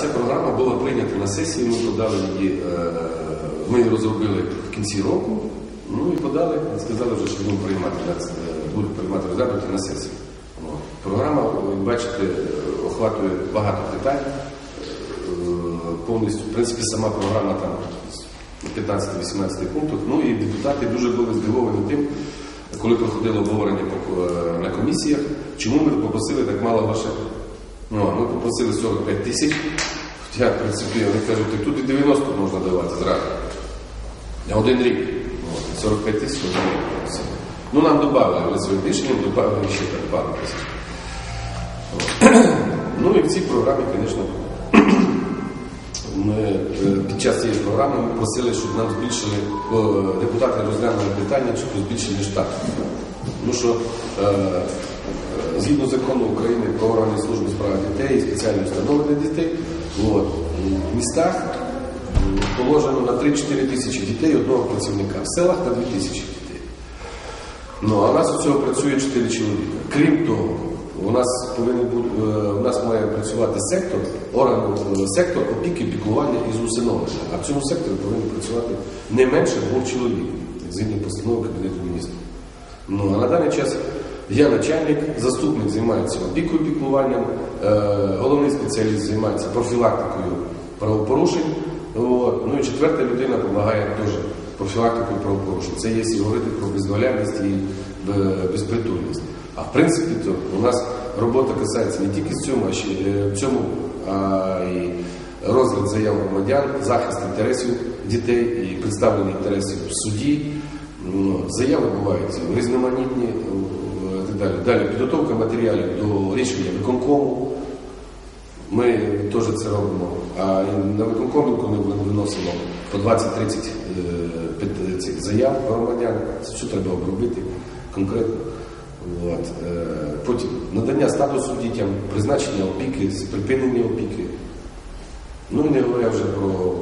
ця програма була прийнята на сесії, ми подали її, е, ми її розробили в кінці року, ну і подали, сказали вже, що будемо приймати, е, будуть приймати розглянути на сесії. Програма, ви бачите, охватує багато питань. Е, Повністю, в принципі, сама програма там 15-18 пунктах. Ну і депутати дуже були здивовані тим, коли проходило обговорення на комісіях, чому ми попросили так мало грошей. Ну, а ми попросили 45 тисяч, хоча, в принципі, вони кажуть, тут і 90 можна давати зразу. На один рік. От, 45 тисяч один рік. Ну, нам додали, але своїм рішенням додали ще так пару тисяч. Ну і в цій програмі, звісно, ми е, під час цієї програми ми просили, щоб нам збільшили, бо депутати розглянули питання, щоб збільшили штат. Тому що е, е, згідно закону України про органи служби справ дітей і спеціальні установи для дітей, от, в містах положено на 3-4 тисячі дітей одного працівника, в селах на 2 тисячі дітей. Ну, а у нас у цього працює 4 чоловіка. Крім того, у нас повинен бути, е, у нас має працювати сектор, орган, е, сектор опіки, піклування і усиновлення. А в цьому секторі повинен працювати не менше двох чоловік, згідно постанови Кабінету міністрів. Ну, а на даний час я начальник, заступник займається опікою піклуванням, е, головний спеціаліст займається профілактикою правопорушень. Ну і четверта людина допомагає теж профілактикою правопорушень. Це є говорити про бездоглядність і е, безпритульність. А в принципі, то у нас робота касається не тільки цьому, а ще е, цьому, а й розгляд заяв громадян, захист інтересів дітей і представлення інтересів в суді. Ну, Заяви бувають різноманітні далі. Далі підготовка матеріалів до рішення виконкому. Ми теж це робимо. А на виконкомі, коли ми виносимо по 20-30 е, цих заяв громадян, це що треба обробити конкретно. От. Е, Потім надання статусу дітям, призначення опіки, припинення опіки. Ну і не говоря вже про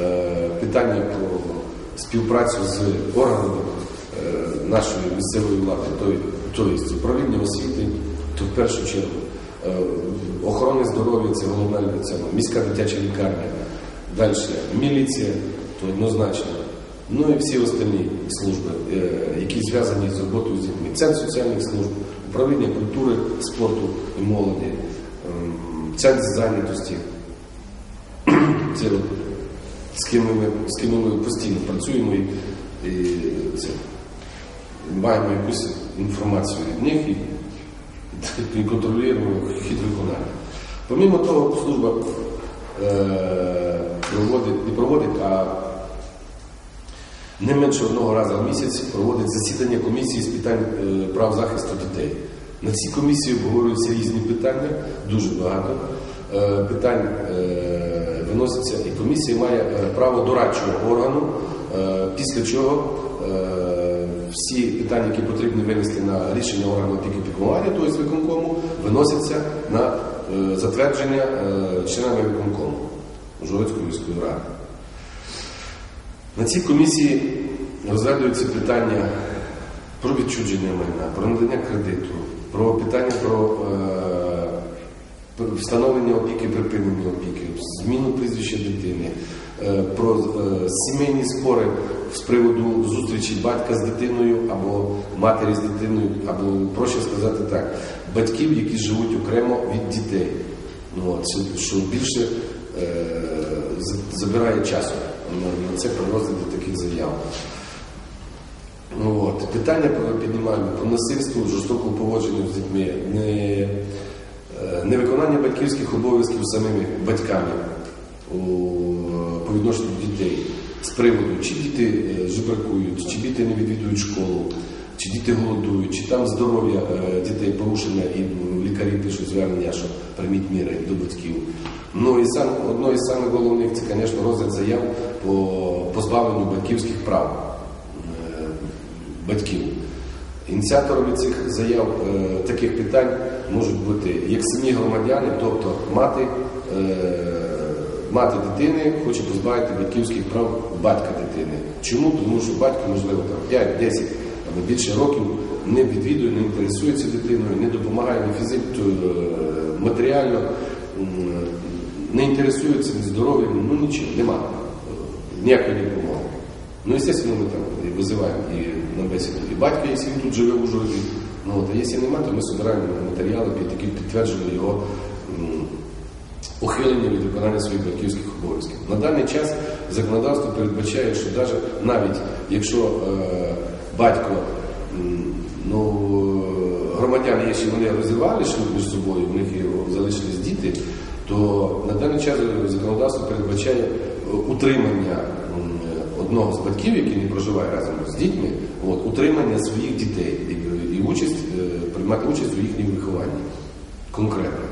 е, питання про співпрацю з органами е, нашої місцевої влади, тобто управління освіти, то в першу чергу е, охорони здоров'я це головна ця, міська дитяча лікарня, далі міліція, то однозначно. Ну і всі остальні служби, е, які зв'язані з роботою з дітьми. Центр соціальних служб, управління культури, спорту і молоді, ем, центр зайнятості. Це з ким ми, з ким ми постійно працюємо і, і це, маємо якусь інформацію від них і, і контролюємо хід виконання. Помімо того, служба е, проводить, не проводить, а не менше одного разу в місяць проводить засідання комісії з питань е, прав захисту дітей. На цій комісії обговорюються різні питання, дуже багато е, питань е, виноситься, і комісія має право дорадчого органу, після чого всі питання, які потрібно винести на рішення органу опіки піклування, тобто виконкому, виносяться на е, затвердження е, членами виконкому Жовицької міської ради. На цій комісії розглядаються питання про відчудження майна, про надання кредиту, про питання про е, встановлення опіки, припинення опіки, зміну прізвища дитини, е, про е, сімейні спори з приводу зустрічі батька з дитиною або матері з дитиною, або проще сказати так, батьків, які живуть окремо від дітей. Ну, от, що- більше е, забирає часу на, це при розгляді таких заяв. Ну, от. Питання піднімаємо про насильство, жорстоку поводження з дітьми, не, невиконання батьківських обов'язків самими батьками по відношенню до дітей з приводу, чи діти е, жебракують, чи діти не відвідують школу, чи діти голодують, чи там здоров'я е, дітей порушене, і лікарі пишуть звернення, що прийміть міри до батьків. Ну і сам одно із самих головних це, звісно, розгляд заяв по позбавленню батьківських прав е, батьків. Ініціаторами цих заяв е, таких питань можуть бути як самі громадяни, тобто мати, е, мати дитини хоче позбавити батьківських прав батька дитини. Чому? Тому що батько, можливо, там 5-10 або більше років не відвідує, не інтересується дитиною, не допомагає ні фізично, матеріально. Не інтересуються ні здоров'ям, ну нічого, нема е, ніякої допомоги. Ну, звісно, ми там і визиваємо і на бесіду і батька, якщо він тут живе в Ужгороді. Ну, от, а якщо немає, то ми збираємо матеріали, які підтверджували його ухилення від виконання своїх батьківських обов'язків. На даний час законодавство передбачає, що навіть, навіть якщо е, батько ну, громадяни, якщо вони розірвали шлюб між собою, у них залишились діти, то на даний час законодавство передбачає е, утримання одного з батьків, який не проживає разом з дітьми, от, утримання своїх дітей і, участь, приймати участь у їхньому вихованні конкретно.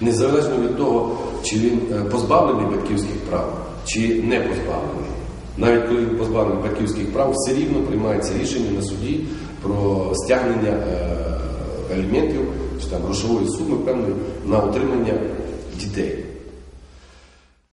Незалежно від того, чи він е, позбавлений батьківських прав, чи не позбавлений. Навіть коли він позбавлений батьківських прав, все рівно приймається рішення на суді про стягнення е, аліментів чи там грошової суми певної на утримання дітей.